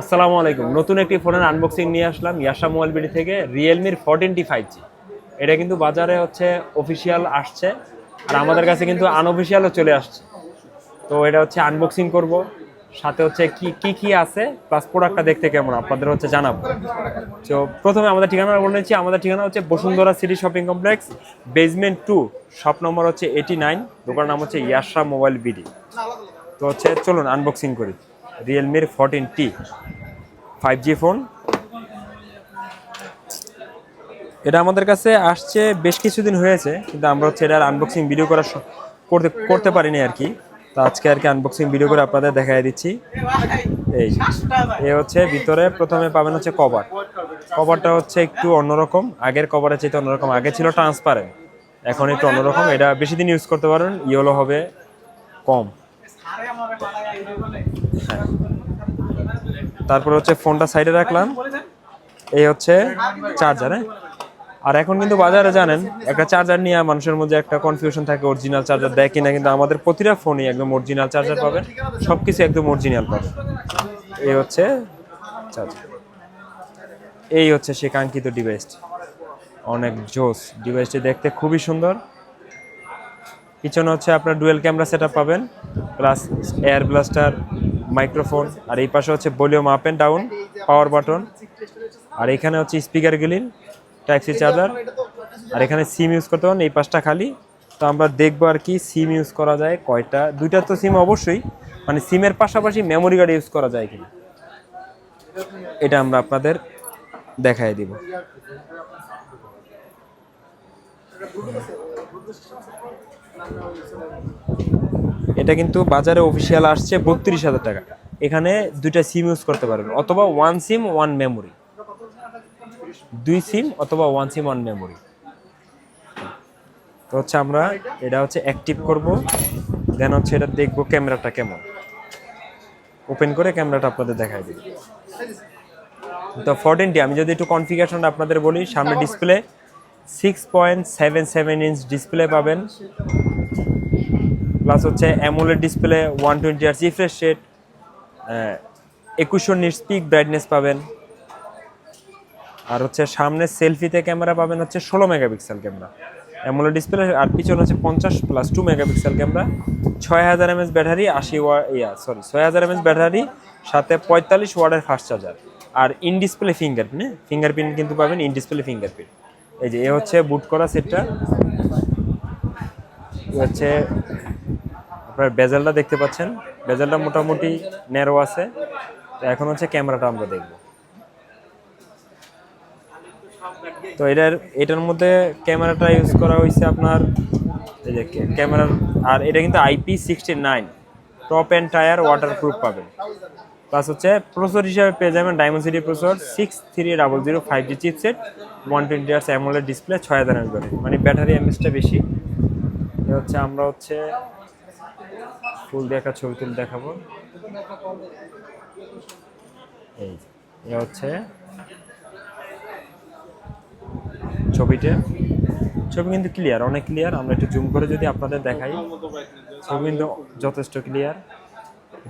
আসসালামু আলাইকুম। নতুন একটি ফোনের আনবক্সিং নিয়ে আসলাম ইয়াশা মোবাইল বিডি থেকে রিয়েলমির ফোরটিন টি ফাইভ জি এটা কিন্তু বাজারে হচ্ছে অফিসিয়াল আসছে আর আমাদের কাছে কিন্তু আনঅফিসিয়ালও চলে আসছে। তো এটা হচ্ছে আনবক্সিং করব। সাথে হচ্ছে কি কি কি আছে প্লাস প্রোডাক্টটা দেখতে কেমন আপনাদের হচ্ছে জানাব। তো প্রথমে আমাদের ঠিকানা বলেছি আমাদের ঠিকানা হচ্ছে Bashundhara city shopping complex basement two shop number হচ্ছে এইটি নাইন দোকান নাম হচ্ছে ইয়াশা মোবাইল বিডি তো হচ্ছে চলুন আনবক্সিং করি। রিয়েলমির fourteen T five G phone এটা আমাদের কাছে আসছে, বেশ কিছুদিন হয়েছে, কিন্তু আমরা হচ্ছে এটার আনবক্সিং ভিডিও করা করতে করতে পারিনি আর কি। তো আজকে আর কি আনবক্সিং ভিডিও করে আপনাদের দেখাই দিচ্ছি। এই এ হচ্ছে ভিতরে প্রথমে পাবেন হচ্ছে কভার কভারটা হচ্ছে একটু অন্যরকম, আগের কভারের চাইতে অন্যরকম। আগে ছিল ট্রান্সপারেন্ট এখন একটু অন্যরকম। এটা বেশি দিন ইউজ করতে পারবেন ইয়েলো হবে, কম। তারপর হচ্ছে ফোনটা সাইডে রাখলাম। এই হচ্ছে চার্জার হ্যাঁ? আর এখন কিন্তু বাজারে জানেন একটা চার্জার নিয়ে মানুষের মধ্যে একটা কনফিউশন থাকে অরিজিনাল চার্জার দেয় কিনা কিন্তু আমাদের প্রতিটা ফোনই একদম অরিজিনাল চার্জার পাবেন সব কিছু একদম অরিজিনাল পাবেন এই হচ্ছে চার্জার এই হচ্ছে সে কাঙ্ক্ষিত ডিভাইসটি অনেক জোস। ডিভাইসটি দেখতে খুবই সুন্দর। পিছনে হচ্ছে আপনার ডুয়েল ক্যামেরা সেট পাবেন প্লাস এয়ার ব্লাস্টার মাইক্রোফোন আর এই পাশে হচ্ছে volume up and down power button আর এখানে হচ্ছে স্পিকার গ্রিল ট্যাক্সি চার্জার আর এখানে সিম ইউজ করতে পারেন এই পাশটা খালি। তো আমরা দেখব আর কি সিম ইউজ করা যায় কয়টা। দুইটা তো সিম অবশ্যই মানে সিমের পাশাপাশি মেমোরি কার্ড ইউজ করা যায় কিনা। এটা আমরা আপনাদের দেখাই দিব। এটা কিন্তু বাজারে অফিসিয়াল আসছে বত্রিশ হাজার টাকা। এখানে দুইটা সিম ইউজ করতে পারবেন, অথবা ওয়ান সিম ওয়ান মেমোরি দুই সিম অথবা ওয়ান সিম ওয়ান মেমোরি তো হচ্ছে আমরা এটা হচ্ছে অ্যাক্টিভ করব দেন হচ্ছে এটা দেখব ক্যামেরাটা কেমন। ওপেন করে ক্যামেরাটা আপনাদের দেখাই দিই। তো ফোরটিনটি আমি যদি একটু কনফিগারেশনটা আপনাদের বলি, সামনে display six point seven seven inch display পাবেন। প্লাস হচ্ছে অ্যামোলেড ডিসপ্লে ওয়ান টোয়েন্টি আর রিফ্রেশ রেট একুশশো নিট স্পিক ব্রাইটনেস পাবেন। আর হচ্ছে সামনে সেলফিতে ক্যামেরা পাবেন হচ্ছে ষোলো মেগাপিক্সেল ক্যামেরা অ্যামোলেড ডিসপ্লে আর পিছনে হচ্ছে পঞ্চাশ প্লাস টু মেগাপিক্সেল ক্যামেরা ছয় হাজার এমএস ব্যাটারি, আশি ওয়ার ইয়া সরি ছয় হাজার এমএস ব্যাটারি, সাথে পঁয়তাল্লিশ ওয়ার্ডের ফাস্ট চার্জার আর ইন ডিসপ্লে ফিঙ্গারপ্রিন্ট ফিঙ্গারপ্রিন্ট কিন্তু পাবেন ইন ডিসপ্লে ফিঙ্গারপ্রিন্ট এই যে, এ হচ্ছে বুট করা সেটটা হচ্ছে আপনার বেজেলটা দেখতে পাচ্ছেন। বেজেলটা মোটামুটি ন্যারো আছে। তো এখন হচ্ছে ক্যামেরাটা আমরা দেখব। তো এটার এটার মধ্যে ক্যামেরাটা ইউজ করা হয়েছে আপনার, এই যে ক্যামেরার আর এটা কিন্তু IP sixty nine top and tier waterproof পাবেন। প্লাস হচ্ছে প্রসেসর হিসাবে পেয়ে যাবেন Dimensity processor six three double zero five G chipset one twenty আর্স AMOLED display ছয় হাজার ব্যাটারি মানে ব্যাটারি এমএসটা বেশি। হচ্ছে আমরা হচ্ছে ফুল একটা ছবি তুলে দেখাবো। এই এ হচ্ছে ছবিটা ছবি কিন্তু ক্লিয়ার অনেক ক্লিয়ার আমরা একটু জুম করে যদি আপনাদের দেখাই। ছবি কিন্তু যথেষ্ট ক্লিয়ার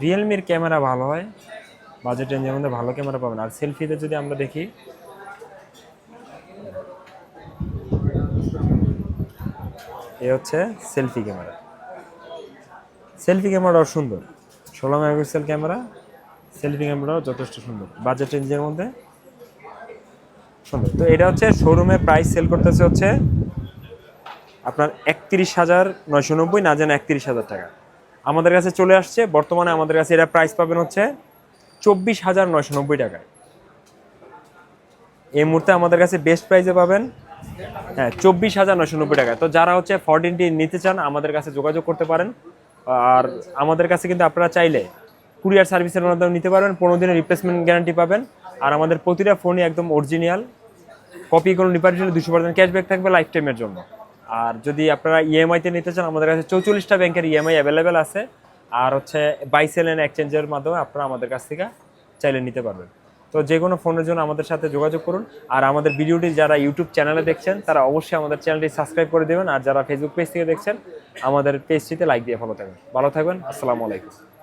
রিয়েলমির ক্যামেরা ভালো হয়। বাজেট রেঞ্জের মধ্যে ভালো ক্যামেরা পাবেন। আর সেলফিতে যদি আমরা দেখি, এ হচ্ছে সেলফি ক্যামেরা। সেলফি ক্যামেরাও সুন্দর। ষোলো মেগাপিক্সেল ক্যামেরা, সেলফি ক্যামেরাও যথেষ্ট সুন্দর। বাজেট রেঞ্জের মধ্যে সুন্দর। তো এটা হচ্ছে শোরুমে প্রাইস সেল করতেছে হচ্ছে আপনার একত্রিশ হাজার নয়শো নব্বই, না যেন একত্রিশ হাজার টাকা। আমাদের কাছে চলে আসছে, বর্তমানে আমাদের কাছে এটা প্রাইস পাবেন হচ্ছে চব্বিশ হাজার নয়শো নব্বই টাকায়। এই মুহূর্তে আমাদের কাছে বেস্ট প্রাইসে পাবেন হ্যাঁ চব্বিশ হাজার নয়শো নব্বই টাকা তো যারা হচ্ছে ফোরটিনটি নিতে চান, আমাদের কাছে যোগাযোগ করতে পারেন। আর আমাদের কাছে কিন্তু আপনারা চাইলে কুরিয়ার সার্ভিসের মাধ্যমে নিতে পারবেন, পনেরো দিনের রিপ্লেসমেন্ট গ্যারান্টি পাবেন। আর আমাদের প্রতিটা ফোনই একদম অরিজিনাল কপি কোনো জন্য দুশো পার্সেন্ট ক্যাশব্যাক থাকবে লাইফ টাইমের জন্য। আর যদি আপনারা ইএমআইতে নিতে চান, আমাদের কাছে চৌচল্লিশটা ব্যাংকের ইএমআই অ্যাভেলেবেল আছে। আর হচ্ছে বাইসেল অ্যান্ড এক্সচেঞ্জের মাধ্যমে আপনারা আমাদের কাছ থেকে চাইলে নিতে পারবেন। তো যে কোনো ফোনের জন্য আমাদের সাথে যোগাযোগ করুন। আর আমাদের ভিডিওটি যারা ইউটিউব চ্যানেলে দেখছেন, তারা অবশ্যই আমাদের চ্যানেলটি সাবস্ক্রাইব করে দেবেন। আর যারা ফেসবুক পেজ থেকে দেখছেন, আমাদের পেজটিতে লাইক দিয়ে ফলো থাকবেন। ভালো থাকবেন। আসসালামু আলাইকুম।